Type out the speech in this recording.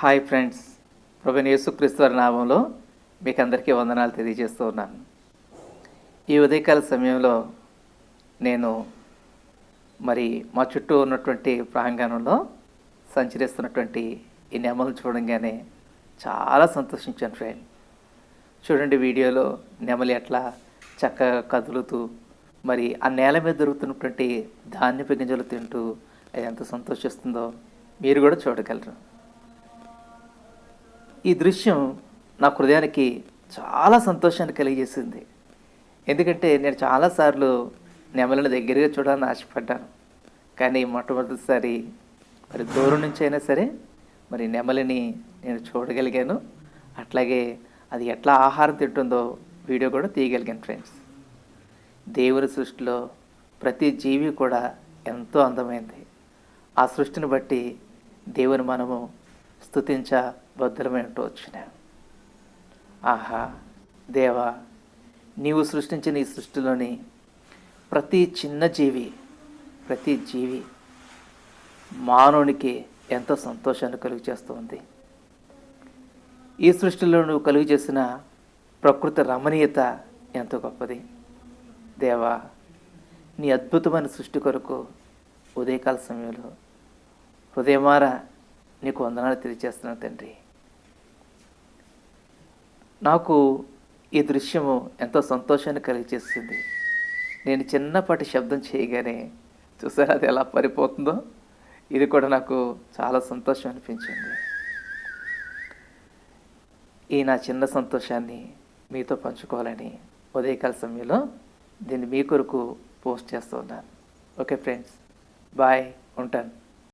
Hi friends ప్రభుని యేసుక్రీస్తువారి నామంలో మీకు అందరికీ వందనాలు తెలియజేస్తూ ఉన్నాను. ఈ ఉదయకాల సమయంలో నేను మరి మా చుట్టూ ఉన్నటువంటి ప్రాంగణంలో సంచరిస్తున్నటువంటి ఈ నెమలను చూడంగానే చాలా సంతోషించాను ఫ్రెండ్. చూడండి వీడియోలో నెమలి ఎట్లా చక్కగా కదులుతూ మరి ఆ నేల మీద దొరుకుతున్నటువంటి ధాన్యపు గింజలు తింటూ అది ఎంత సంతోషిస్తుందో మీరు కూడా చూడగలరు. ఈ దృశ్యం నా హృదయానికి చాలా సంతోషాన్ని కలిగజేసింది. ఎందుకంటే నేను చాలాసార్లు నెమలిని దగ్గరగా చూడాలని ఆశపడ్డాను. కానీ మొట్టమొదటిసారి మరి దూరం నుంచి అయినా సరే మరి నెమలిని నేను చూడగలిగాను. అట్లాగే అది ఎట్లా ఆహారం తింటుందో వీడియో కూడా తీయగలిగాను ఫ్రెండ్స్. దేవుని సృష్టిలో ప్రతి జీవి కూడా ఎంతో అందమైంది. ఆ సృష్టిని బట్టి దేవుని మనము స్థుతించ బద్దులమై ఉంటూ వచ్చినాం. ఆహా దేవా నీవు సృష్టించిన ఈ సృష్టిలోని ప్రతి చిన్న జీవి ప్రతి జీవి మానవునికి ఎంతో సంతోషాన్ని కలుగు చేస్తుంది ఈ సృష్టిలో నువ్వు కలుగు చేసిన ప్రకృతి రమణీయత ఎంతో గొప్పది. దేవా నీ అద్భుతమైన సృష్టి కొరకు ఉదయకాల సమయంలో హృదయమారా నీకు వందనాలు తెలియచేస్తున్నాను తండ్రి. నాకు ఈ దృశ్యము ఎంతో సంతోషాన్ని కలిగజేస్తుంది నేను చిన్నపాటి శబ్దం చేయగానే చూసారా అది ఎలా పరిపోతుందో? ఇది కూడా నాకు చాలా సంతోషం అనిపించింది. ఈ నా చిన్న సంతోషాన్ని మీతో పంచుకోవాలని ఉదయకాల సమయంలో దీన్ని మీ కొరకు పోస్ట్ చేస్తూ ఉన్నాను. Okay friends. బాయ్ ఉంటాను.